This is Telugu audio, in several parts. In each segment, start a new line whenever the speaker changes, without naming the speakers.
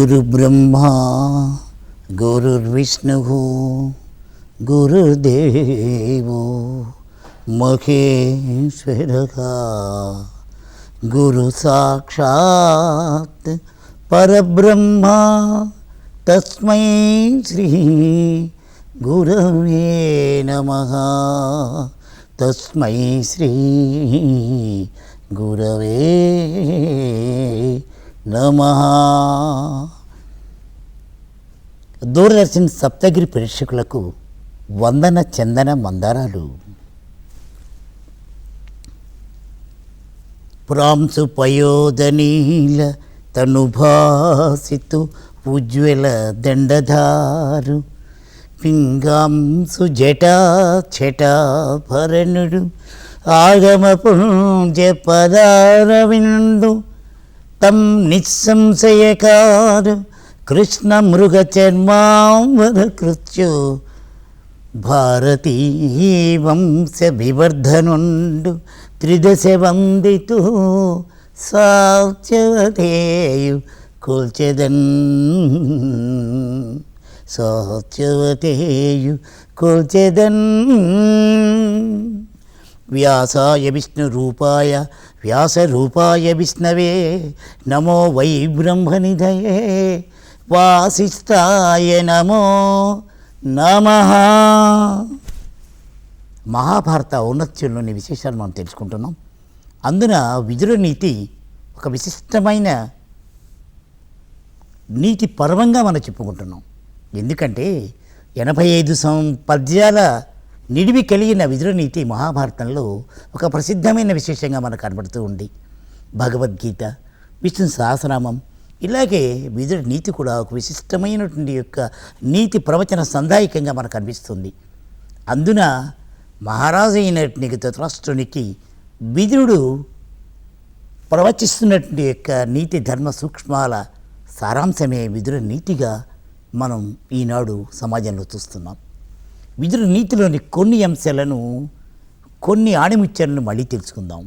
గురుబ్రహ్మా గురుర్విష్ణు గురుదేవో మహేశ్వరగా గురు సాక్షాత్ పరబ్రహ్మ తస్మై శ్రీ గురవే నమ తస్మై శ్రీ గురవే నమ దూరదర్శన్ సప్తగిరి ప్రేక్షకులకు వందన చందన మందారాలు ప్రాంసు పయోదనీల తనుభాసితు ఉజ్వల దండధారు పింగాంసు జటా భరణుడు ఆగమ పుంజ పదారవిందు తం నిస్సంశయకారు కృష్ణ మృగ చర్మాంబర కృత్యు భారతీ వంశ వివర్ధనుండు త్రిదశ వందితు సాత్యవతేయు కూల్చెదన్ సాధ్యవతేయు కూల్చెదన్ వ్యాసాయ విష్ణు రూపాయ వ్యాస రూపాయ విష్ణవే నమో వై బ్రహ్మనిధయే వాసిస్తాయ నమో నమ మహాభారత ఔన్నత్యంలోని విశేషాలు మనం తెలుసుకుంటున్నాం అందున విదుర నీతి ఒక విశిష్టమైన నీతి పర్వంగా మనం చెప్పుకుంటున్నాం ఎందుకంటే ఎనభై ఐదు సం పద్యాల నిడివి కలిగిన విదురనీతి మహాభారతంలో ఒక ప్రసిద్ధమైన విశేషంగా మనకు కనబడుతూ ఉంది భగవద్గీత విష్ణు సహస్రనామం ఇలాగే విదురు నీతి కూడా ఒక విశిష్టమైనటువంటి యొక్క నీతి ప్రవచన సందాయకంగా మనకు అనిపిస్తుంది అందున మహారాజు అయినటువంటి ధృతరాష్ట్రునికి విదురుడు ప్రవచిస్తున్నటువంటి యొక్క నీతి ధర్మ సూక్ష్మాల సారాంశమే విధుడి నీతిగా మనం ఈనాడు సమాజంలో చూస్తున్నాం విదురు నీతిలోని కొన్ని అంశాలను కొన్ని ఆణిముత్యాలను మళ్ళీ తెలుసుకుందాం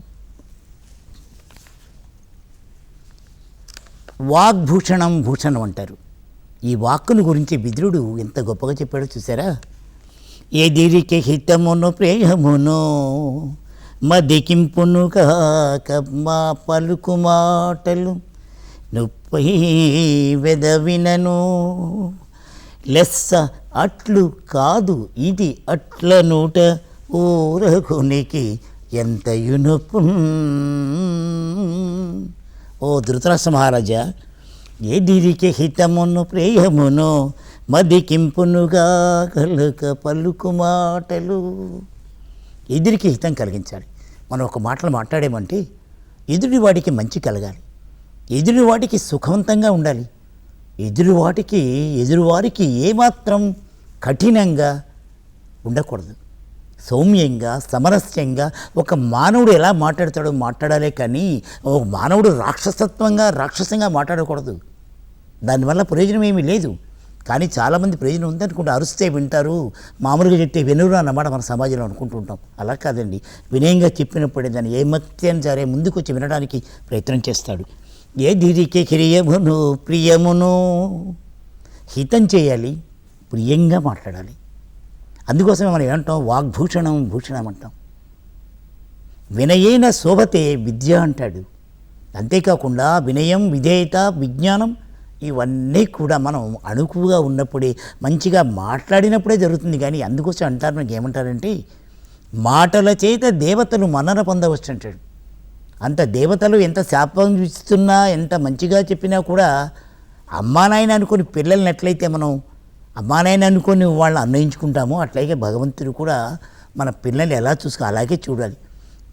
వాగ్భూషణం భూషణం అంటారు ఈ వాక్కును గురించి విదురుడు ఎంత గొప్పగా చెప్పాడో చూసారా ఎదిరికి హితమును ప్రేయమును మదికింపును కాక మా పలుకు మాటలు నొప్పి వెదవినను లెస్స అట్లు కాదు ఇది అట్ల నూట ఊరకునికి ఎంత యునపు ఓ ధృతరాష్ట్ర మహారాజా ఎదిరికి హితమును ప్రేయమును మదికింపునుగా కలుక పలుకు మాటలు ఎదురికి హితం కలిగించాలి మనం ఒక మాటలు మాట్లాడేమంటే ఎదుటివాడికి మంచి కలగాలి ఎదుటివాడికి సుఖవంతంగా ఉండాలి ఎదురువాటికి ఎదురువారికి ఏమాత్రం కఠినంగా ఉండకూడదు సౌమ్యంగా సమరస్యంగా ఒక మానవుడు ఎలా మాట్లాడతాడో మాట్లాడాలే కానీ ఒక మానవుడు రాక్షసత్వంగా రాక్షసంగా మాట్లాడకూడదు దానివల్ల ప్రయోజనం ఏమీ లేదు కానీ చాలామంది ప్రయోజనం ఉందనుకుంటే అరుస్తే వింటారు మామూలుగా చెప్తే వినరు అన్నమాట మన సమాజంలో అనుకుంటుంటాం అలా కాదండి వినయంగా చెప్పినప్పుడే దాన్ని ఏమత్యం సరే ముందుకు వచ్చి వినడానికి ప్రయత్నం చేస్తాడు ఏ దిరికి క్రియమును ప్రియమును హితం చేయాలి ప్రియంగా మాట్లాడాలి అందుకోసమే మనం ఏమంటాం వాగ్భూషణం భూషణం అంటాం వినయైన శోభతే విద్య అంటాడు అంతేకాకుండా వినయం విధేయత విజ్ఞానం ఇవన్నీ కూడా మనం అణుకుగా ఉన్నప్పుడే మంచిగా మాట్లాడినప్పుడే జరుగుతుంది కానీ అందుకోసం అంటారు నాకు ఏమంటారంటే మాటల చేత దేవతలు మనన పొందవచ్చు అంటాడు అంత దేవతలు ఎంత శాపం ఇస్తున్నా ఎంత మంచిగా చెప్పినా కూడా అమ్మానాయన అనుకుని పిల్లల్ని ఎట్లయితే మనం అమ్మానైనా అనుకొని వాళ్ళని అన్నయించుకుంటాము అట్లాగే భగవంతుడు కూడా మన పిల్లల్ని ఎలా చూసుకో అలాగే చూడాలి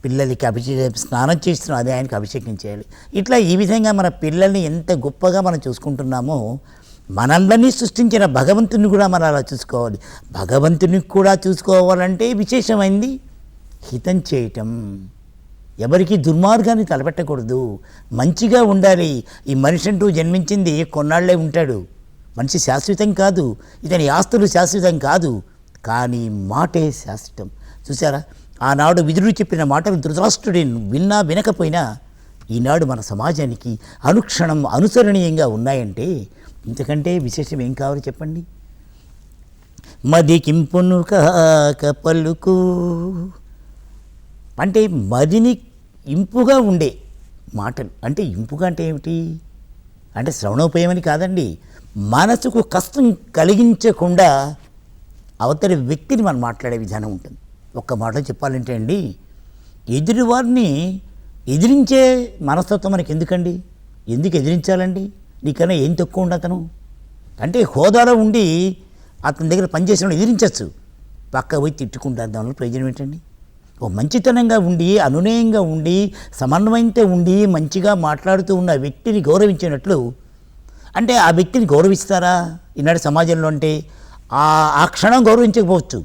పిల్లలకి అభిషేకం స్నానం చేస్తున్నాం అదే ఆయనకి అభిషేకం చేయాలి ఇట్లా ఈ విధంగా మన పిల్లల్ని ఎంత గొప్పగా మనం చూసుకుంటున్నామో మనల్ని సృష్టించిన భగవంతుని కూడా మనం అలా చూసుకోవాలి భగవంతుని కూడా చూసుకోవాలంటే విశేషమైంది హితం చేయటం ఎవరికి దుర్మార్గాన్ని తలపెట్టకూడదు మంచిగా ఉండాలి ఈ మనిషి అంటూ జన్మించింది కొన్నాళ్లే ఉంటాడు మనిషి శాశ్వతం కాదు ఇతని ఆస్తులు శాశ్వతం కాదు కానీ మాటే శాశ్వతం చూసారా ఆనాడు విధుడు చెప్పిన మాటలు ధృతరాష్ట్రుడి విన్నా వినకపోయినా ఈనాడు మన సమాజానికి అనుక్షణం అనుసరణీయంగా ఉన్నాయంటే ఇంతకంటే విశేషం ఏం కావాలి చెప్పండి మది కింపును కాక పలుకు అంటే మదిని ఇంపుగా ఉండే మాటలు అంటే ఇంపుగా అంటే ఏమిటి అంటే శ్రవణోపయమని కాదండి మనసుకు కష్టం కలిగించకుండా అవతలి వ్యక్తిని మనం మాట్లాడే విధానం ఉంటుంది ఒక్క మాటలో చెప్పాలంటే అండి ఎదురువారిని ఎదిరించే మనస్తత్వం మనకి ఎందుకండి ఎందుకు ఎదిరించాలండి నీకన్నా ఏం తక్కువ ఉండి అతను అంటే హోదాలో ఉండి అతని దగ్గర పనిచేసిన ఎదిరించవచ్చు పక్క పోయి తిట్టుకుంటారు దానివల్ల ప్రయోజనం ఏంటండి ఓ మంచితనంగా ఉండి అనునయంగా ఉండి సమన్వయంతో ఉండి మంచిగా మాట్లాడుతూ ఉన్న వ్యక్తిని గౌరవించినట్లు అంటే ఆ వ్యక్తిని గౌరవిస్తారా ఈనాడు సమాజంలో అంటే ఆ క్షణం గౌరవించకపోవచ్చు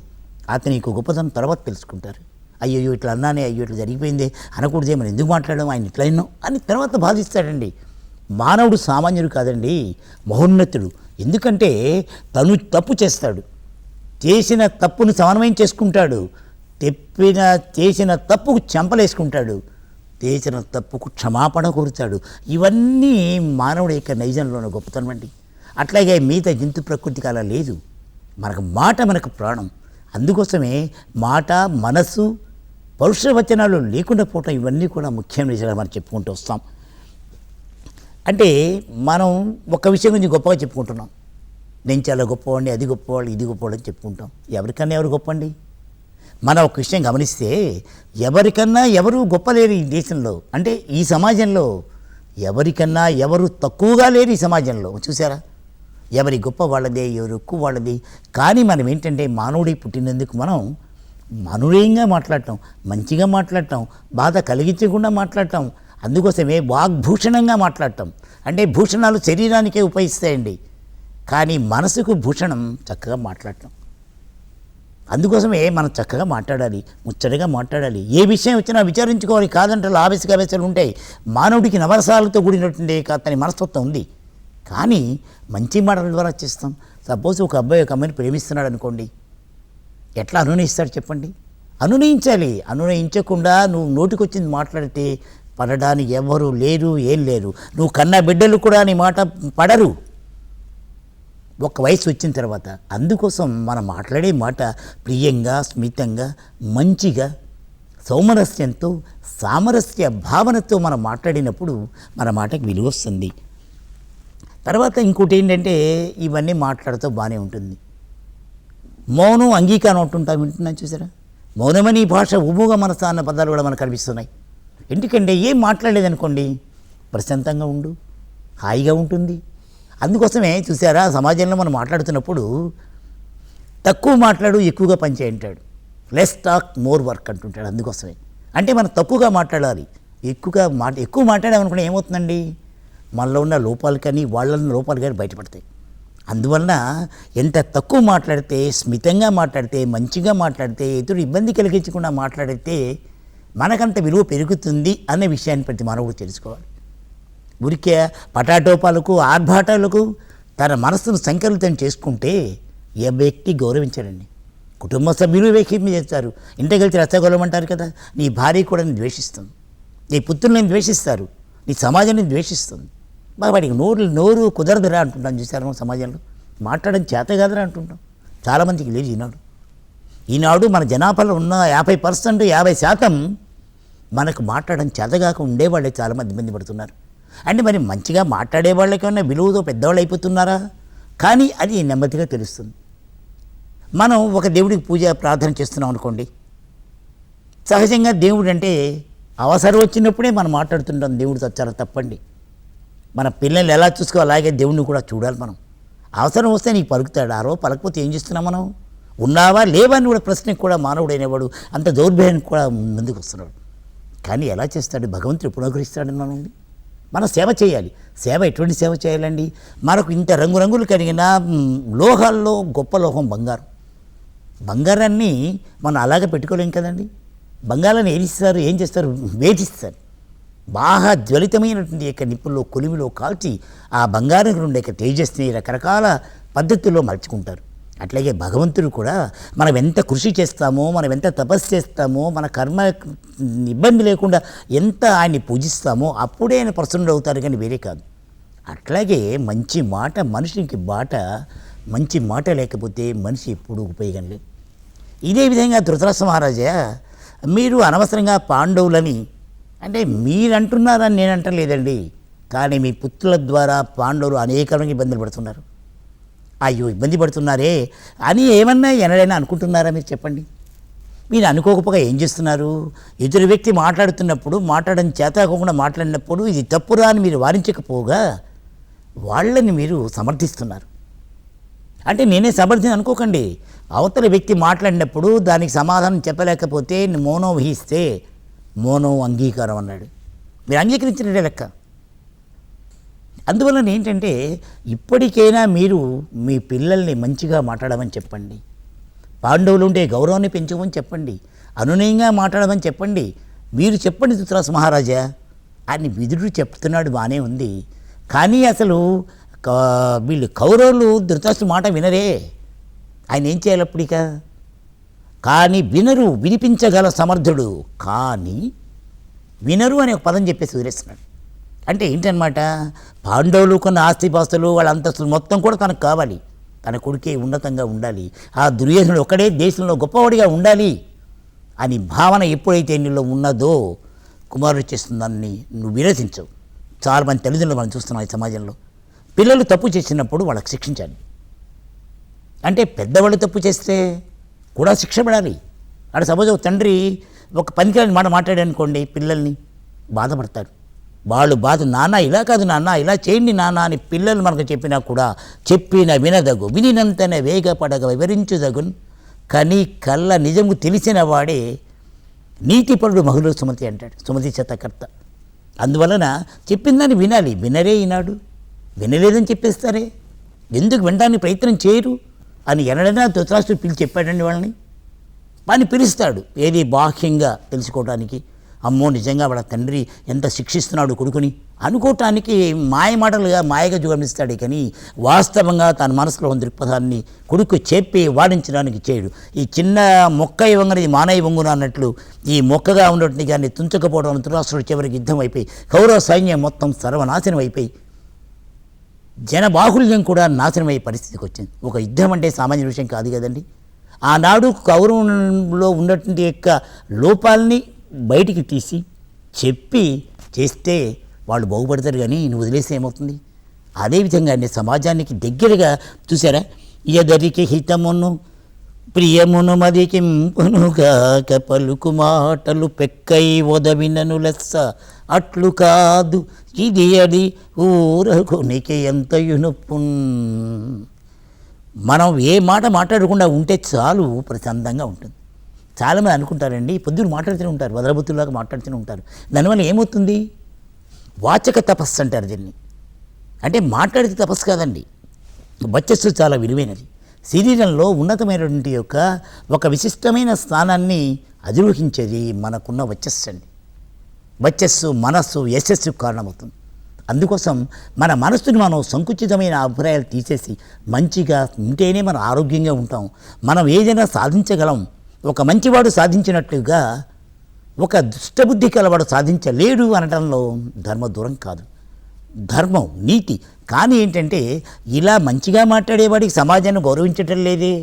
అతని యొక్క గొప్పతనం తర్వాత తెలుసుకుంటారు అయ్యో ఇట్లా అన్నానే అయ్యో ఇట్లా జరిగిపోయింది అనకూడదే మనం ఎందుకు మాట్లాడడం ఆయన ఇట్లా ఎన్నో అని తర్వాత బాధిస్తాడండి మానవుడు సామాన్యుడు కాదండి మహోన్నతుడు ఎందుకంటే తను తప్పు చేస్తాడు చేసిన తప్పును సమన్వయం చేసుకుంటాడు తెప్పిన చేసిన తప్పుకు చెంపలేసుకుంటాడు తేచిన తప్పుకు క్షమాపణ కోరుతాడు ఇవన్నీ మానవుడి యొక్క నైజంలోనే గొప్పతనం అండి అట్లాగే మిగతా జంతు ప్రకృతికి అలా లేదు మనకు మాట మనకు ప్రాణం అందుకోసమే మాట మనస్సు పరుష వచనాలు లేకుండా పోవటం ఇవన్నీ కూడా ముఖ్యమైన విషయాలు మనం చెప్పుకుంటూ వస్తాం అంటే మనం ఒక విషయం గురించి గొప్పగా చెప్పుకుంటున్నాం నేను చాలా గొప్పవాడిని అది గొప్పవాళ్ళు ఇది గొప్పవాళ్ళు అని చెప్పుకుంటాం ఎవరికన్నా ఎవరు గొప్ప అండి మనం ఒక విషయం గమనిస్తే ఎవరికన్నా ఎవరు గొప్ప లేరు ఈ దేశంలో అంటే ఈ సమాజంలో ఎవరికన్నా ఎవరు తక్కువగా లేరు ఈ సమాజంలో చూసారా ఎవరి గొప్ప వాళ్ళదే ఎవరు ఎక్కువ వాళ్ళది కానీ మనం ఏంటంటే మానవుడి పుట్టినందుకు మనం మనోయంగా మాట్లాడటం మంచిగా మాట్లాడటం బాధ కలిగించకుండా మాట్లాడటం అందుకోసమే వాగ్భూషణంగా మాట్లాడటం అంటే భూషణాలు శరీరానికే ఉపయోగిస్తాయండి కానీ మనసుకు భూషణం చక్కగా మాట్లాడటం అందుకోసమే మనం చక్కగా మాట్లాడాలి ముచ్చటగా మాట్లాడాలి ఏ విషయం వచ్చినా విచారించుకోవాలి కాదంటే ఆవేశకావేశాలు ఉంటాయి మానవుడికి నవరసాలతో కూడినటువంటి అతని మనస్తత్వం ఉంది కానీ మంచి మాటల ద్వారా చేస్తాం సపోజ్ ఒక అబ్బాయి ఒక అమ్మాయిని ప్రేమిస్తున్నాడు అనుకోండి ఎట్లా అనునయిస్తాడు చెప్పండి అనునయించాలి అనునయించకుండా నువ్వు నోటికొచ్చింది మాట్లాడితే పడడానికి ఎవరు లేరు ఏం లేరు నువ్వు కన్న బిడ్డలు కూడా నీ మాట పడరు ఒక వయసు వచ్చిన తర్వాత అందుకోసం మనం మాట్లాడే మాట ప్రియంగా స్మితంగా మంచిగా సౌమరస్యంతో సామరస్య భావనతో మనం మాట్లాడినప్పుడు మన మాటకు విలువ వస్తుంది తర్వాత ఇంకోటి ఏంటంటే ఇవన్నీ మాట్లాడుతూ బాగానే ఉంటుంది మౌనం అంగీకారం ఉంటుంటా వింటున్నాను చూసారా మౌనమని భాష ఉమోగ మన అన్న పదాలు కూడా మనకు కనిపిస్తున్నాయి ఎందుకంటే ఏం మాట్లాడలేదనుకోండి ప్రశాంతంగా ఉండు హాయిగా ఉంటుంది అందుకోసమే చూసారా సమాజంలో మనం మాట్లాడుతున్నప్పుడు తక్కువ మాట్లాడు ఎక్కువగా పనిచేయంటాడు లెస్ టాక్ మోర్ వర్క్ అంటుంటాడు అందుకోసమే అంటే మనం తక్కువగా మాట్లాడాలి ఎక్కువగా మాట ఎక్కువ మాట్లాడామనుకుంటే ఏమవుతుందండి మనలో ఉన్న లోపాలు కానీ వాళ్ళ లోపాలు కానీ బయటపడతాయి అందువలన ఎంత తక్కువ మాట్లాడితే స్మితంగా మాట్లాడితే మంచిగా మాట్లాడితే ఎదురు ఇబ్బంది కలిగించకుండా మాట్లాడితే మనకంత విలువ పెరుగుతుంది అనే విషయాన్ని ప్రతి మానవుడు తెలుసుకోవాలి ఉరికే పటాటోపాలకు ఆర్భాటాలకు తన మనస్సును సంకలితం చేసుకుంటే ఏ వ్యక్తి గౌరవించాడండి కుటుంబ సభ్యులు వ్యక్తి చేస్తారు ఇంటికి వెళ్తే అంటారు కదా నీ భార్య కూడా నేను ద్వేషిస్తుంది నీ పుత్రుల్ని ద్వేషిస్తారు నీ సమాజాన్ని ద్వేషిస్తుంది బాగా వాడికి నోరు నోరు కుదరదురా అంటుంటాం మన సమాజంలో మాట్లాడడం చేత కాదురా అంటుంటాం చాలామందికి లేదు ఈనాడు ఈనాడు మన జనాభాలో ఉన్న యాభై పర్సెంట్ యాభై శాతం మనకు మాట్లాడడం చేతగాక ఉండేవాళ్ళే చాలామంది ఇబ్బంది పడుతున్నారు అంటే మరి మంచిగా మాట్లాడే వాళ్ళకేమన్నా విలువతో పెద్దవాళ్ళు అయిపోతున్నారా కానీ అది నెమ్మదిగా తెలుస్తుంది మనం ఒక దేవుడికి పూజ ప్రార్థన చేస్తున్నాం అనుకోండి సహజంగా దేవుడు అంటే అవసరం వచ్చినప్పుడే మనం మాట్లాడుతుంటాం దేవుడు చాలా తప్పండి మన పిల్లల్ని ఎలా చూసుకోవాలి అలాగే దేవుడిని కూడా చూడాలి మనం అవసరం వస్తే నీకు పలుకుతాడు ఆ రోజు పలకపోతే ఏం చేస్తున్నాం మనం ఉన్నావా లేవా అని కూడా ప్రశ్నకు కూడా మానవుడైనవాడు అంత దౌర్భ్యానికి కూడా ముందుకు వస్తున్నాడు కానీ ఎలా చేస్తాడు భగవంతుడు ఎప్పుడు అనుగ్రహిస్తాడు మనం మనం సేవ చేయాలి సేవ ఎటువంటి సేవ చేయాలండి మనకు ఇంత రంగురంగులు కలిగిన లోహాల్లో గొప్ప లోహం బంగారం బంగారాన్ని మనం అలాగే పెట్టుకోలేం కదండి బంగారాన్ని ఏరిస్తారు ఏం చేస్తారు వేధిస్తారు బాగా జ్వలితమైనటువంటి యొక్క నిప్పుల్లో కొలిమిలో కాల్చి ఆ బంగారం నుండి యొక్క తేజస్ని రకరకాల పద్ధతుల్లో మలుచుకుంటారు అట్లాగే భగవంతుడు కూడా మనం ఎంత కృషి చేస్తామో మనం ఎంత తపస్సు చేస్తామో మన కర్మ ఇబ్బంది లేకుండా ఎంత ఆయన్ని పూజిస్తామో అప్పుడే ఆయన ప్రసన్నుడు అవుతారు కానీ వేరే కాదు అట్లాగే మంచి మాట మనిషికి బాట మంచి మాట లేకపోతే మనిషి ఎప్పుడు ఉపయోగం లేదు ఇదే విధంగా ధృతరాస మహారాజా మీరు అనవసరంగా పాండవులని అంటే మీరంటున్నారని నేను అంటలేదండి కానీ మీ పుత్రుల ద్వారా పాండవులు అనేక ఇబ్బందులు పడుతున్నారు అయ్యో ఇబ్బంది పడుతున్నారే అని ఏమన్నా ఎనడైనా అనుకుంటున్నారా మీరు చెప్పండి మీరు అనుకోకపోగా ఏం చేస్తున్నారు ఎదురు వ్యక్తి మాట్లాడుతున్నప్పుడు మాట్లాడని చేతకోకుండా మాట్లాడినప్పుడు ఇది తప్పురా అని మీరు వారించకపోగా వాళ్ళని మీరు సమర్థిస్తున్నారు అంటే నేనే సమర్థిని అనుకోకండి అవతల వ్యక్తి మాట్లాడినప్పుడు దానికి సమాధానం చెప్పలేకపోతే మౌనం వహిస్తే మౌనం అంగీకారం అన్నాడు మీరు అంగీకరించినట్టే లెక్క అందువలన ఏంటంటే ఇప్పటికైనా మీరు మీ పిల్లల్ని మంచిగా మాట్లాడమని చెప్పండి పాండవులు ఉండే గౌరవాన్ని పెంచమని చెప్పండి అనునయంగా మాట్లాడమని చెప్పండి మీరు చెప్పండి ధృతరాజు మహారాజా అని విదుడు చెప్తున్నాడు బాగానే ఉంది కానీ అసలు వీళ్ళు కౌరవులు ధృతరాష్ట్ర మాట వినరే ఆయన ఏం చేయాలి అప్పటిక కానీ వినరు వినిపించగల సమర్థుడు కానీ వినరు అనే ఒక పదం చెప్పేసి వదిలేస్తున్నాడు అంటే ఏంటనమాట పాండవులు కొన్ని ఆస్తిపాస్తులు వాళ్ళ అంతస్తులు మొత్తం కూడా తనకు కావాలి తన కొడుకే ఉన్నతంగా ఉండాలి ఆ దుర్యోధనుడు ఒక్కడే దేశంలో గొప్పవాడిగా ఉండాలి అని భావన ఎప్పుడైతే నీలో ఉన్నదో కుమారుడు చేస్తున్న నువ్వు విరసించవు చాలామంది తల్లిదండ్రులు మనం చూస్తున్నాం ఈ సమాజంలో పిల్లలు తప్పు చేసినప్పుడు వాళ్ళకి శిక్షించాలి అంటే పెద్దవాళ్ళు తప్పు చేస్తే కూడా శిక్ష పడాలి అంటే సపోజ్ ఒక తండ్రి ఒక పనికిరాని మాట మాట్లాడానుకోండి పిల్లల్ని బాధపడతాడు వాళ్ళు బాధ నాన్న ఇలా కాదు నాన్న ఇలా చేయండి నాన్న అని పిల్లలు మనకు చెప్పినా కూడా చెప్పిన వినదగు వినినంతనే వేగపడగ వివరించుదగున్ కానీ కళ్ళ నిజము తెలిసిన వాడే పరుడు మహిళ సుమతి అంటాడు సుమతి శతకర్త అందువలన చెప్పిందని వినాలి వినరే ఈనాడు వినలేదని చెప్పేస్తారే ఎందుకు వినడానికి ప్రయత్నం చేయరు అని ఎనడైనా తుతరాష్ట్రుడు పిలిచి చెప్పాడండి వాళ్ళని వాడిని పిలుస్తాడు ఏది బాహ్యంగా తెలుసుకోవడానికి అమ్మో నిజంగా వాళ్ళ తండ్రి ఎంత శిక్షిస్తున్నాడు కొడుకుని అనుకోవటానికి మాయమాటలుగా మాయగా జోగమిస్తాడే కానీ వాస్తవంగా తన మనసులో ఉన్న దృక్పథాన్ని కొడుకు చెప్పి వాడించడానికి చేయడు ఈ చిన్న మొక్క ఇవ్వంగానే ఇది మానవ వంగున అన్నట్లు ఈ మొక్కగా ఉన్నటువంటి దాన్ని తుంచకపోవడం తురాసుడు చివరికి యుద్ధం అయిపోయి కౌరవ సైన్యం మొత్తం సర్వనాశనం అయిపోయి బాహుల్యం కూడా నాశనమయ్యే పరిస్థితికి వచ్చింది ఒక యుద్ధం అంటే సామాన్య విషయం కాదు కదండి ఆనాడు కౌరవంలో ఉన్నటువంటి యొక్క లోపాలని బయటికి తీసి చెప్పి చేస్తే వాళ్ళు బాగుపడతారు కానీ నేను వదిలేస్తే ఏమవుతుంది నేను సమాజానికి దగ్గరగా చూసారా ఎదరికి హితమును ప్రియమును మదికింపునుగాక పలుకు మాటలు పెక్కై వదవినను లెస్స అట్లు కాదు ఇది అది ఊరకునికి ఎంత యునుపున్ మనం ఏ మాట మాట్లాడకుండా ఉంటే చాలు ప్రశాంతంగా ఉంటుంది చాలామంది అనుకుంటారండి పొద్దున్న మాట్లాడుతూనే ఉంటారు వదరబుద్ధులాగా మాట్లాడుతూనే ఉంటారు దానివల్ల ఏమవుతుంది వాచక తపస్సు అంటారు దీన్ని అంటే మాట్లాడితే తపస్సు కాదండి వచ్చస్సు చాలా విలువైనది శరీరంలో ఉన్నతమైనటువంటి యొక్క ఒక విశిష్టమైన స్థానాన్ని అధిరోహించేది మనకున్న వచ్చస్సు అండి వచ్చస్సు మనస్సు యశస్సు కారణమవుతుంది అందుకోసం మన మనస్సుని మనం సంకుచితమైన అభిప్రాయాలు తీసేసి మంచిగా ఉంటేనే మనం ఆరోగ్యంగా ఉంటాం మనం ఏదైనా సాధించగలం ఒక మంచివాడు సాధించినట్లుగా ఒక దుష్టబుద్ధి కలవాడు సాధించలేడు అనడంలో ధర్మ దూరం కాదు ధర్మం నీతి కానీ ఏంటంటే ఇలా మంచిగా మాట్లాడేవాడికి సమాజాన్ని గౌరవించటం లేదే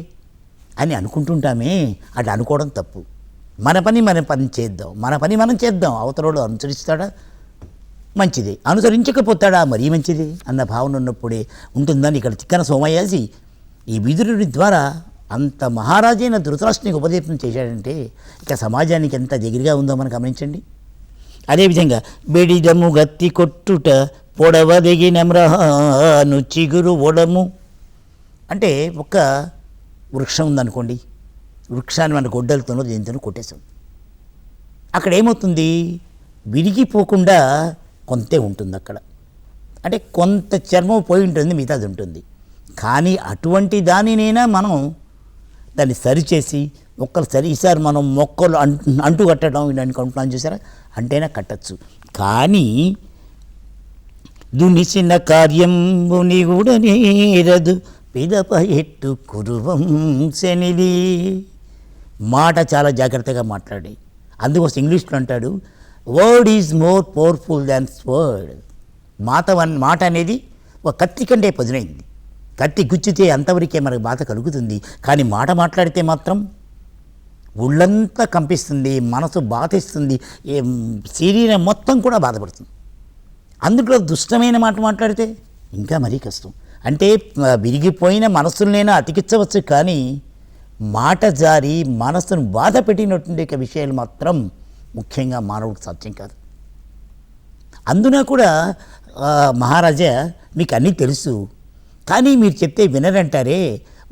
అని అనుకుంటుంటామే అటు అనుకోవడం తప్పు మన పని మన పని చేద్దాం మన పని మనం చేద్దాం అవతరుడు అనుసరిస్తాడా మంచిది అనుసరించకపోతాడా మరీ మంచిది అన్న భావన ఉన్నప్పుడే ఉంటుందని ఇక్కడ చిక్కన సోమయాజి ఈ విదురుడి ద్వారా అంత మహారాజైన ధృతరాష్ట్రునికి ఉపదేశం చేశాడంటే ఇక సమాజానికి ఎంత దగ్గరగా ఉందో మనం గమనించండి అదేవిధంగా బెడిదము గత్తి కొట్టుట పొడవ పొడవదగినమ్రహాను చిగురు ఒడము అంటే ఒక వృక్షం ఉందనుకోండి వృక్షాన్ని మన గొడ్డలతోనో దేనితోనో కొట్టేస్తాం అక్కడ ఏమవుతుంది విరిగిపోకుండా కొంతే ఉంటుంది అక్కడ అంటే కొంత చర్మం పోయి ఉంటుంది మిగతాది ఉంటుంది కానీ అటువంటి దానినైనా మనం దాన్ని సరిచేసి మొక్కలు సరి ఈసారి మనం మొక్కలు అంటు అంటు కట్టడం ఇలాంటి కంప్లైంట్ చేశారా అంటేనే కట్టచ్చు కానీ దునిసిన కార్యంబు నీగుడనేరదు పిదప ఎట్టు కురువం శనిది మాట చాలా జాగ్రత్తగా మాట్లాడి అందుకోసం ఇంగ్లీష్లో అంటాడు word is more powerful than word మాట మాట అనేది ఒక కత్తి కంటే పదునైంది కత్తి గుచ్చితే అంతవరకే మనకు బాధ కలుగుతుంది కానీ మాట మాట్లాడితే మాత్రం ఒళ్ళంతా కంపిస్తుంది మనసు బాధిస్తుంది శరీరం మొత్తం కూడా బాధపడుతుంది అందులో దుష్టమైన మాట మాట్లాడితే ఇంకా మరీ కష్టం అంటే విరిగిపోయిన మనసులనైనా అతికించవచ్చు కానీ మాట జారి మనసును బాధ పెట్టినటువంటి విషయాలు మాత్రం ముఖ్యంగా మానవుడు సాధ్యం కాదు అందున కూడా మహారాజా మీకు అన్నీ తెలుసు కానీ మీరు చెప్తే వినరంటారే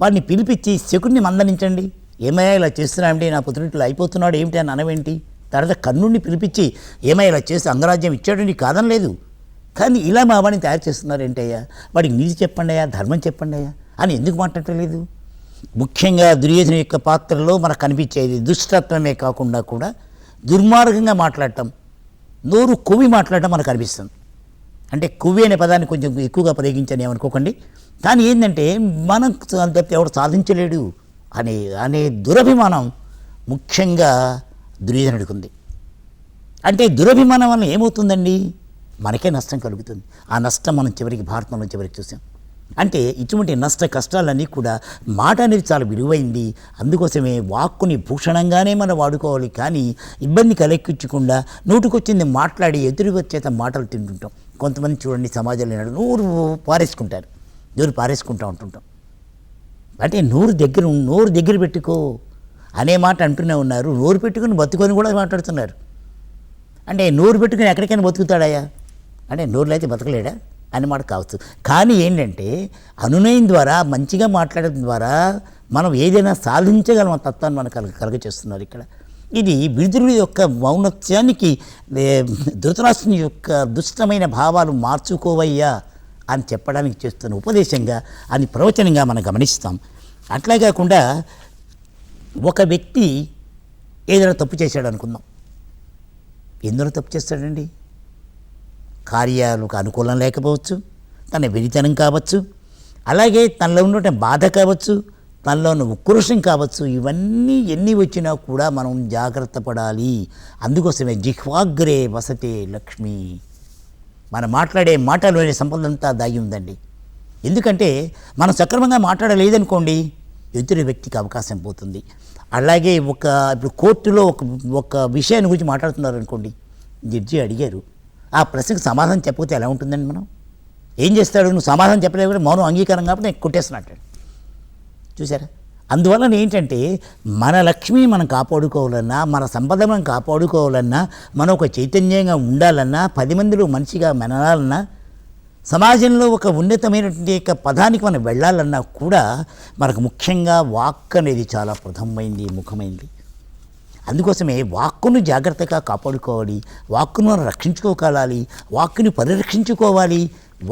వాడిని పిలిపించి శకుడిని మందనించండి ఏమయ్యా ఇలా చేస్తున్నామండి నా పుత్రుడిలో అయిపోతున్నాడు ఏమిటి అని అనవేంటి తర్వాత కర్ణుడిని పిలిపించి ఏమయ్యా ఇలా చేసి అంగరాజ్యం ఇచ్చాడండి కాదనలేదు కానీ ఇలా మా వాడిని తయారు చేస్తున్నారేంటయ్యా వాడికి నీతి చెప్పండి అయ్యా ధర్మం చెప్పండి అయ్యా అని ఎందుకు మాట్లాడలేదు ముఖ్యంగా దుర్యోధన యొక్క పాత్రలో మనకు కనిపించేది దుష్టత్వమే కాకుండా కూడా దుర్మార్గంగా మాట్లాడటం నోరు కొవి మాట్లాడటం మనకు అనిపిస్తుంది అంటే కువి అనే పదాన్ని కొంచెం ఎక్కువగా ప్రయోగించాను ఏమనుకోకండి కానీ ఏంటంటే మనం తప్పితే ఎవడు సాధించలేడు అనే అనే దురభిమానం ముఖ్యంగా దుర్యోధనుడికి ఉంది అంటే దురభిమానం వల్ల ఏమవుతుందండి మనకే నష్టం కలుగుతుంది ఆ నష్టం మనం చివరికి భారతంలో చివరికి చూసాం అంటే ఇటువంటి నష్ట కష్టాలన్నీ కూడా మాట అనేది చాలా విలువైంది అందుకోసమే వాక్కుని భూషణంగానే మనం వాడుకోవాలి కానీ ఇబ్బంది కలెక్కించకుండా నోటికొచ్చింది మాట్లాడి ఎదురు వచ్చేత మాటలు తింటుంటాం కొంతమంది చూడండి సమాజంలో నూరు పారేసుకుంటారు నూరు పారేసుకుంటూ ఉంటుంటాం అంటే నూరు దగ్గర నూరు దగ్గర పెట్టుకో అనే మాట అంటూనే ఉన్నారు నోరు పెట్టుకుని బతుకొని కూడా మాట్లాడుతున్నారు అంటే నోరు పెట్టుకుని ఎక్కడికైనా బతుకుతాడాయా అంటే నోరులో అయితే బతకలేడా అని మాట కావచ్చు కానీ ఏంటంటే అనునయం ద్వారా మంచిగా మాట్లాడడం ద్వారా మనం ఏదైనా సాధించగలం తత్వాన్ని మనకు కలగ కలగ చేస్తున్నారు ఇక్కడ ఇది విడుదల యొక్క మౌనత్యానికి ధృతరాష్ట్రుని యొక్క దుష్టమైన భావాలు మార్చుకోవయ్యా అని చెప్పడానికి చేస్తున్న ఉపదేశంగా అని ప్రవచనంగా మనం గమనిస్తాం అట్లా కాకుండా ఒక వ్యక్తి ఏదైనా తప్పు చేశాడు అనుకుందాం ఎందులో తప్పు చేస్తాడండి కార్యాలకు అనుకూలం లేకపోవచ్చు తన వెలితనం కావచ్చు అలాగే తనలో ఉన్నటువంటి బాధ కావచ్చు తనలోని ఉక్రోషం కావచ్చు ఇవన్నీ ఎన్ని వచ్చినా కూడా మనం జాగ్రత్త పడాలి అందుకోసమే జిహ్వాగ్రే వసతే లక్ష్మి మనం మాట్లాడే మాటలోని సంపద దాగి ఉందండి ఎందుకంటే మనం సక్రమంగా మాట్లాడలేదనుకోండి ఎదురు వ్యక్తికి అవకాశం పోతుంది అలాగే ఒక ఇప్పుడు కోర్టులో ఒక ఒక విషయాన్ని గురించి మాట్లాడుతున్నారు అనుకోండి జడ్జి అడిగారు ఆ ప్రశ్నకు సమాధానం చెప్పకపోతే ఎలా ఉంటుందండి మనం ఏం చేస్తాడు నువ్వు సమాధానం చెప్పలేవు కూడా మౌనం అంగీకారం కాబట్టి నేను కొట్టేస్తున్నాడు చూసారా అందువలన ఏంటంటే మన లక్ష్మి మనం కాపాడుకోవాలన్నా మన సంపద మనం కాపాడుకోవాలన్నా మనం ఒక చైతన్యంగా ఉండాలన్నా పది మందిలో మనిషిగా మెనాలన్నా సమాజంలో ఒక ఉన్నతమైనటువంటి యొక్క పదానికి మనం వెళ్ళాలన్నా కూడా మనకు ముఖ్యంగా వాక్ అనేది చాలా ప్రథమమైంది ముఖమైంది అందుకోసమే వాక్కును జాగ్రత్తగా కాపాడుకోవాలి వాక్కును మనం రక్షించుకోగలాలి వాక్కుని పరిరక్షించుకోవాలి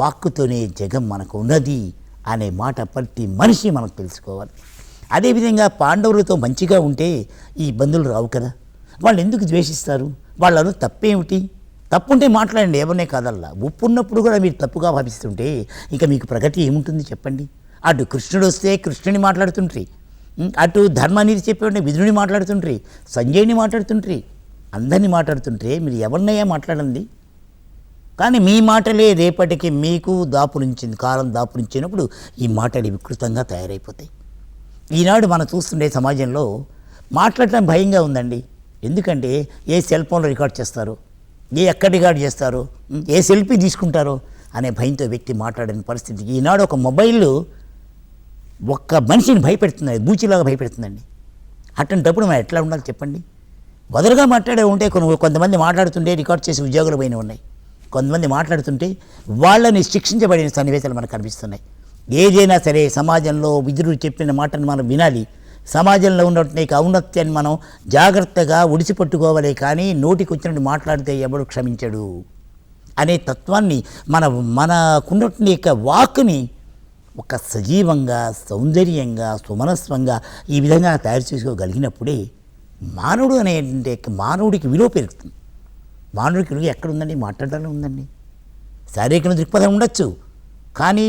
వాక్కుతోనే జగం మనకు ఉన్నది అనే మాట ప్రతి మనిషి మనకు తెలుసుకోవాలి అదేవిధంగా పాండవులతో మంచిగా ఉంటే ఈ ఇబ్బందులు రావు కదా వాళ్ళు ఎందుకు ద్వేషిస్తారు వాళ్ళు తప్పేమిటి తప్పుంటే మాట్లాడండి ఏమనే కాదల్లా ఉప్పు ఉన్నప్పుడు కూడా మీరు తప్పుగా భావిస్తుంటే ఇక మీకు ప్రగతి ఏముంటుంది చెప్పండి అటు కృష్ణుడు వస్తే కృష్ణుని మాట్లాడుతుంట్రి అటు ధర్మానీతి చెప్పేవాడిని విధుడిని మాట్లాడుతుంట్రి సంజయ్ని మాట్లాడుతుంట్రి అందరినీ మాట్లాడుతుంటే మీరు ఎవరినయ్యా మాట్లాడండి కానీ మీ మాటలే రేపటికి మీకు దాపురించింది కాలం దాపురించినప్పుడు ఈ మాటలు వికృతంగా తయారైపోతాయి ఈనాడు మనం చూస్తుండే సమాజంలో మాట్లాడటం భయంగా ఉందండి ఎందుకంటే ఏ సెల్ ఫోన్ రికార్డ్ చేస్తారు ఏ ఎక్కడ రికార్డ్ చేస్తారు ఏ సెల్ఫీ తీసుకుంటారో అనే భయంతో వ్యక్తి మాట్లాడని పరిస్థితి ఈనాడు ఒక మొబైల్ ఒక్క మనిషిని భయపెడుతుంది బూచిలాగా భయపెడుతుందండి అట్టంటప్పుడు మనం ఎట్లా ఉండాలి చెప్పండి వదరుగా మాట్లాడే ఉంటే కొన్ని కొంతమంది మాట్లాడుతుండే రికార్డ్ చేసి ఉద్యోగులు పోయిన ఉన్నాయి కొంతమంది మాట్లాడుతుంటే వాళ్ళని శిక్షించబడిన సన్నివేశాలు మనకు కనిపిస్తున్నాయి ఏదైనా సరే సమాజంలో విధులు చెప్పిన మాటను మనం వినాలి సమాజంలో ఉన్నటువంటి ఔన్నత్యాన్ని మనం జాగ్రత్తగా ఉడిసిపట్టుకోవాలి కానీ నోటికి వచ్చినట్టు మాట్లాడితే ఎవడు క్షమించడు అనే తత్వాన్ని మన మనకున్నటువంటి యొక్క వాక్ని ఒక సజీవంగా సౌందర్యంగా సుమనస్వంగా ఈ విధంగా తయారు చేసుకోగలిగినప్పుడే మానవుడు అనే మానవుడికి విలువ పెరుగుతుంది మానవుడికి ఎక్కడ ఉందండి మాట్లాడతానే ఉందండి శారీరక దృక్పథం ఉండొచ్చు కానీ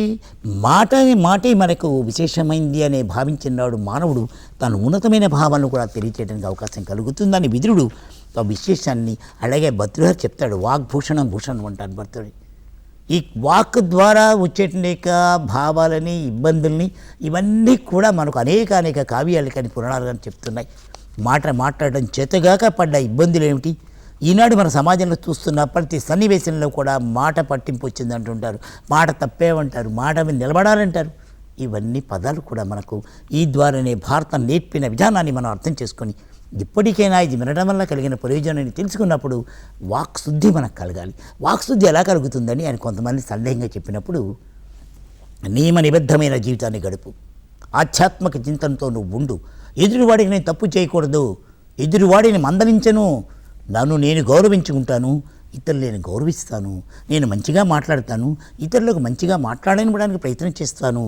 మాట మాటే మనకు విశేషమైంది అనే భావించినవాడు మానవుడు తన ఉన్నతమైన భావాలను కూడా తెలియచేయడానికి అవకాశం కలుగుతుందని విదురుడు ఆ విశేషాన్ని అలాగే భద్రుహర్ చెప్తాడు వాగ్భూషణం భూషణం అంటాడు భర్తుడు ఈ వాక్ ద్వారా వచ్చేటువంటి భావాలని ఇబ్బందుల్ని ఇవన్నీ కూడా మనకు అనేక అనేక కావ్యాలు కానీ పురాణాలు కానీ చెప్తున్నాయి మాట మాట్లాడడం చేతగాక పడ్డ ఇబ్బందులు ఏమిటి ఈనాడు మన సమాజంలో చూస్తున్న ప్రతి సన్నివేశంలో కూడా మాట పట్టింపు వచ్చింది అంటుంటారు మాట తప్పేమంటారు మాట మీద నిలబడాలంటారు ఇవన్నీ పదాలు కూడా మనకు ఈ ద్వారానే భారతం నేర్పిన విధానాన్ని మనం అర్థం చేసుకొని ఇప్పటికైనా ఇది వినడం వల్ల కలిగిన ప్రయోజనాన్ని తెలుసుకున్నప్పుడు వాక్శుద్ధి మనకు కలగాలి వాక్శుద్ధి ఎలా కలుగుతుందని ఆయన కొంతమంది సందేహంగా చెప్పినప్పుడు నియమ నిబద్ధమైన జీవితాన్ని గడుపు ఆధ్యాత్మిక చింతనతో నువ్వు ఉండు ఎదురువాడికి నేను తప్పు చేయకూడదు ఎదురువాడిని మందలించను నన్ను నేను గౌరవించుకుంటాను ఇతరులు నేను గౌరవిస్తాను నేను మంచిగా మాట్లాడతాను ఇతరులకు మంచిగా మాట్లాడనివ్వడానికి ప్రయత్నం చేస్తాను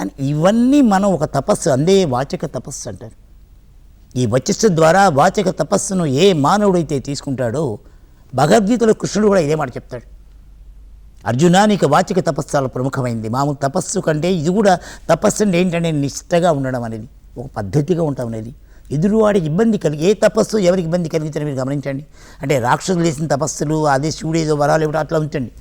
అని ఇవన్నీ మనం ఒక తపస్సు అందే వాచక తపస్సు అంటారు ఈ వచస్సు ద్వారా వాచక తపస్సును ఏ మానవుడైతే తీసుకుంటాడో భగవద్గీతలో కృష్ణుడు కూడా ఇదే మాట చెప్తాడు అర్జున నీకు వాచక తపస్సు చాలా ప్రముఖమైంది మామూలు తపస్సు కంటే ఇది కూడా తపస్సు అంటే ఏంటంటే నిష్టగా ఉండడం అనేది ఒక పద్ధతిగా ఉండటం అనేది ఎదురువాడికి ఇబ్బంది కలిగి ఏ తపస్సు ఎవరికి ఇబ్బంది కలిగించారు మీరు గమనించండి అంటే రాక్షసులు చేసిన తపస్సులు అదే శివుడు ఏదో వరాలు ఇవ్వడం అట్లా ఉంచండి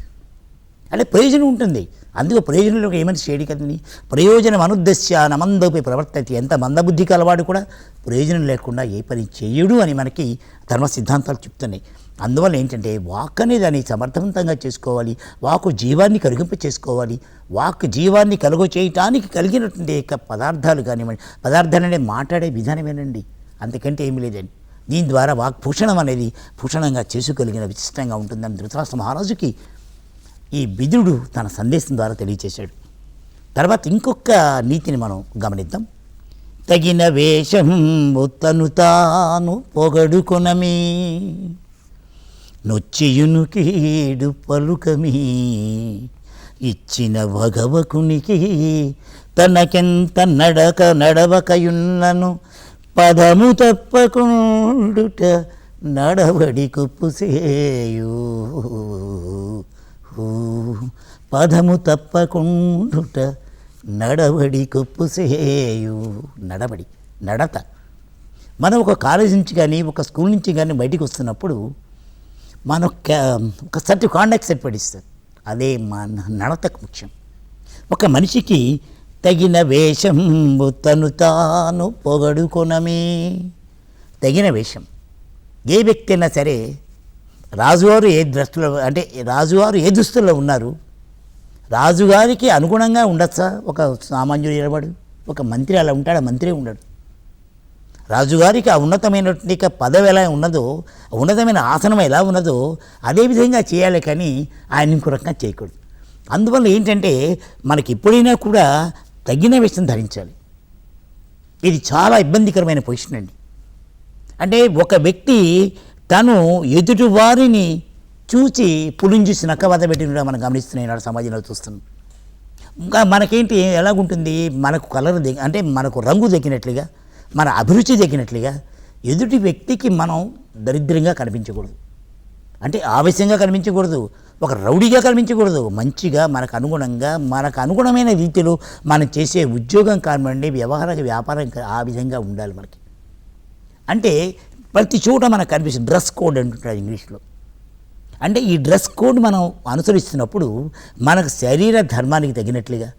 అంటే ప్రయోజనం ఉంటుంది అందుకు ప్రయోజనంలో ఏమని చేయడు కదండి ప్రయోజనం అనుద్దేశ్య నమందపై ప్రవర్తతి ఎంత మందబుద్ధి కలవాడు కూడా ప్రయోజనం లేకుండా ఏ పని చేయడు అని మనకి ధర్మ సిద్ధాంతాలు చెప్తున్నాయి అందువల్ల ఏంటంటే వాక్ అనే దాన్ని సమర్థవంతంగా చేసుకోవాలి వాకు జీవాన్ని కరిగింప చేసుకోవాలి వాక్ జీవాన్ని కలుగు చేయటానికి కలిగినటువంటి యొక్క పదార్థాలు కానివ్వండి పదార్థాలు అనేది మాట్లాడే విధానమేనండి అంతకంటే ఏమి లేదండి దీని ద్వారా వాక్ భూషణం అనేది భూషణంగా చేసుకోగలిగిన విశిష్టంగా ఉంటుందని ధృతరాష్ట్ర మహారాజుకి ఈ బిదుడు తన సందేశం ద్వారా తెలియచేశాడు తర్వాత ఇంకొక నీతిని మనం గమనిద్దాం తగిన వేషం తను తాను పొగడుకొనమే నొచ్చియునుకి ఏడు పలుకమీ ఇచ్చిన భగవకునికి తనకెంత నడక నడవకయున్నను పదము తప్పకుండుట నడవడి కుప్పుసేయు పదము తప్పకుండుట నడవడి కుప్పుసేయు నడబడి నడత మనం ఒక కాలేజ్ నుంచి కానీ ఒక స్కూల్ నుంచి కానీ బయటికి వస్తున్నప్పుడు మనం ఒక సర్టి కాండక్ట్స్ ఏర్పడిస్తారు అదే మన నడతకు ముఖ్యం ఒక మనిషికి తగిన వేషం తను తాను పొగడుకొనమే తగిన వేషం ఏ వ్యక్తి అయినా సరే రాజువారు ఏ దృష్టిలో అంటే రాజువారు ఏ దుస్తుల్లో ఉన్నారు రాజుగారికి అనుగుణంగా ఉండొచ్చా ఒక సామాన్యుడు నిలబడు ఒక మంత్రి అలా ఉంటాడు మంత్రి ఉండడు రాజుగారికి ఆ ఉన్నతమైనటువంటి పదవి ఎలా ఉన్నదో ఉన్నతమైన ఆసనం ఎలా ఉన్నదో అదేవిధంగా చేయాలి కానీ ఆయన ఇంకో రకంగా చేయకూడదు అందువల్ల ఏంటంటే మనకి ఎప్పుడైనా కూడా తగిన విషయం ధరించాలి ఇది చాలా ఇబ్బందికరమైన పొజిషన్ అండి అంటే ఒక వ్యక్తి తను ఎదుటి వారిని చూచి నక్క వద్ద పెట్టినట్టు మనం గమనిస్తున్నాయి సమాజంలో చూస్తున్నాం ఇంకా మనకేంటి ఎలాగుంటుంది మనకు కలర్ దిగ అంటే మనకు రంగు దగ్గినట్లుగా మన అభిరుచి తగ్గినట్లుగా ఎదుటి వ్యక్తికి మనం దరిద్రంగా కనిపించకూడదు అంటే ఆవేశంగా కనిపించకూడదు ఒక రౌడీగా కనిపించకూడదు మంచిగా మనకు అనుగుణంగా మనకు అనుగుణమైన రీతిలో మనం చేసే ఉద్యోగం కానివ్వండి వ్యవహార వ్యాపారం ఆ విధంగా ఉండాలి మనకి అంటే ప్రతి చోట మనకు కనిపిస్తుంది డ్రెస్ కోడ్ అంటుంటారు ఇంగ్లీష్లో అంటే ఈ డ్రెస్ కోడ్ మనం అనుసరిస్తున్నప్పుడు మనకు శరీర ధర్మానికి తగినట్లుగా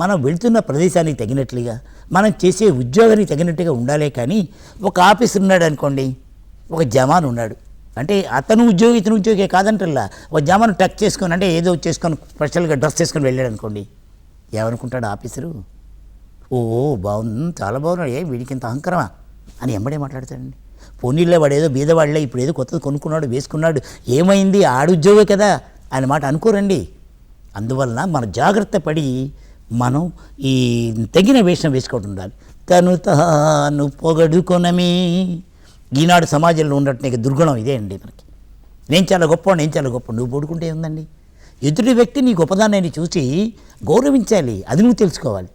మనం వెళ్తున్న ప్రదేశానికి తగినట్లుగా మనం చేసే ఉద్యోగానికి తగినట్టుగా ఉండాలే కానీ ఒక ఆఫీసర్ ఉన్నాడు అనుకోండి ఒక జమాన్ ఉన్నాడు అంటే అతను ఉద్యోగి ఇతను ఉద్యోగి కాదంటల్లా ఒక జమాను టచ్ చేసుకొని అంటే ఏదో చేసుకొని స్పెషల్గా డ్రెస్ చేసుకొని వెళ్ళాడు అనుకోండి ఏమనుకుంటాడు ఆఫీసరు ఓ బాగుంది చాలా బాగున్నాడు ఏ వీడికి ఇంత అహంకరమా అని ఎంబడే మాట్లాడతాడండి పోనీళ్ళే వాడు ఏదో బీదవాళ్ళే ఇప్పుడు ఏదో కొత్తది కొనుక్కున్నాడు వేసుకున్నాడు ఏమైంది ఆడుద్యోగే కదా అనే మాట అనుకోరండి అందువలన మన జాగ్రత్త పడి మనం ఈ తగిన వేషం వేసుకొని ఉండాలి తను తాను పొగడుకొనమే ఈనాడు సమాజంలో ఉన్నట్టు దుర్గుణం ఇదే అండి మనకి నేను చాలా గొప్ప నేను చాలా గొప్ప నువ్వు పొడుకుంటే ఉందండి ఎదుటి వ్యక్తి నీ గొప్పదాన్ని చూసి గౌరవించాలి అది నువ్వు తెలుసుకోవాలి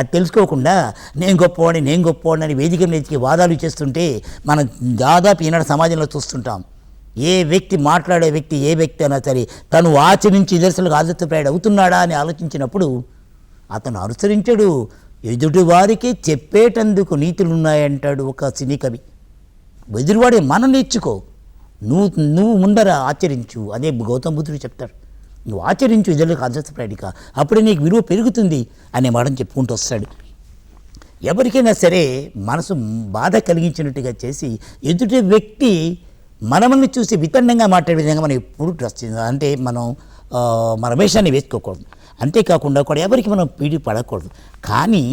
అది తెలుసుకోకుండా నేను గొప్పవాడిని నేను గొప్పవాడిని అని వేదిక నేర్చుకి వాదాలు చేస్తుంటే మనం దాదాపు ఈనాడు సమాజంలో చూస్తుంటాం ఏ వ్యక్తి మాట్లాడే వ్యక్తి ఏ వ్యక్తి అయినా సరే తను ఆచరించి దర్శనకు ఆదర్శప్రాయుడు అవుతున్నాడా అని ఆలోచించినప్పుడు అతను అనుసరించడు ఎదుటివారికి చెప్పేటందుకు నీతులున్నాయంటాడు ఒక సినీ కవి ఎదురువాడి మనం నేర్చుకో నువ్వు నువ్వు ముందర ఆచరించు అదే గౌతమ బుద్ధుడు చెప్తాడు నువ్వు ఆచరించు ఇతరులకు కాన్సెప్ట్ అప్పుడే నీకు విలువ పెరుగుతుంది అనే మాటను చెప్పుకుంటూ వస్తాడు ఎవరికైనా సరే మనసు బాధ కలిగించినట్టుగా చేసి ఎదుటి వ్యక్తి మనమని చూసి వితండంగా మాట్లాడే విధంగా మనం ఎప్పుడు ట్రస్ట్ అంటే మనం మన వేషాన్ని వేసుకోకూడదు అంతేకాకుండా కూడా ఎవరికి మనం పీడి పడకూడదు కానీ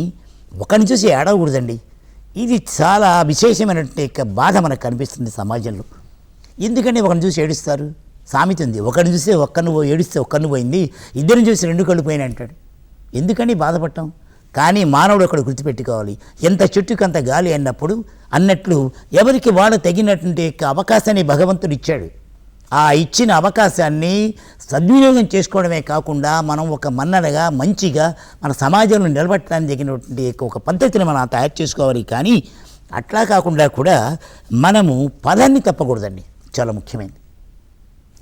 ఒకరిని చూసి ఏడవకూడదండి ఇది చాలా విశేషమైనటువంటి బాధ మనకు కనిపిస్తుంది సమాజంలో ఎందుకంటే ఒకరిని చూసి ఏడుస్తారు సామెత ఉంది ఒకరిని చూస్తే ఒక్కరిని పోయి ఏడిస్తే ఒక్కరిని పోయింది ఇద్దరిని చూసి రెండు కళ్ళు పోయిన అంటాడు ఎందుకని బాధపడటం కానీ మానవుడు అక్కడ గుర్తుపెట్టుకోవాలి ఎంత చెట్టుకు అంత గాలి అన్నప్పుడు అన్నట్లు ఎవరికి వాడు తగినటువంటి అవకాశాన్ని భగవంతుడు ఇచ్చాడు ఆ ఇచ్చిన అవకాశాన్ని సద్వినియోగం చేసుకోవడమే కాకుండా మనం ఒక మన్నడగా మంచిగా మన సమాజంలో నిలబెట్టడానికి జరిగినటువంటి ఒక పద్ధతిని మనం తయారు చేసుకోవాలి కానీ అట్లా కాకుండా కూడా మనము పదాన్ని తప్పకూడదండి చాలా ముఖ్యమైనది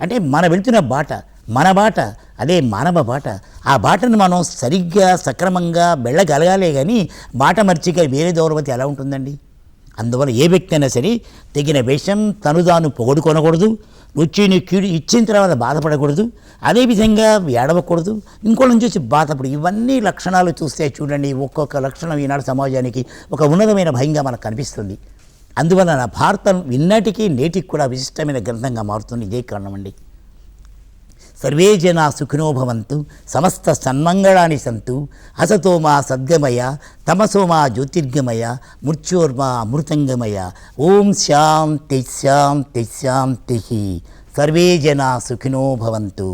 అంటే మన వెళ్తున్న బాట మన బాట అదే మానవ బాట ఆ బాటను మనం సరిగ్గా సక్రమంగా వెళ్ళగలగాలే కానీ బాట మర్చిగా వేరే దౌరవతి ఎలా ఉంటుందండి అందువల్ల ఏ వ్యక్తి అయినా సరే తగిన విషయం తను తాను పొగడుకొనకూడదు రుచి కీడు ఇచ్చిన తర్వాత బాధపడకూడదు అదేవిధంగా ఏడవకూడదు ఇంకోళ్ళని చూసి బాధపడు ఇవన్నీ లక్షణాలు చూస్తే చూడండి ఒక్కొక్క లక్షణం ఈనాడు సమాజానికి ఒక ఉన్నతమైన భయంగా మనకు కనిపిస్తుంది అందువలన భారతం ఇన్నటికీ నేటికి కూడా విశిష్టమైన గ్రంథంగా మారుతుంది ఇదే కారణం అండి సర్వే జనా సుఖినోభవంతు సమస్త సన్మంగళాని సంతు మా సద్గమయ తమసో మా జ్యోతిర్గమయ మృత్యోర్మా అమృతంగమయ ఓం శాంతి శాంతి శాంతి సర్వే జనా సుఖినోభవంతు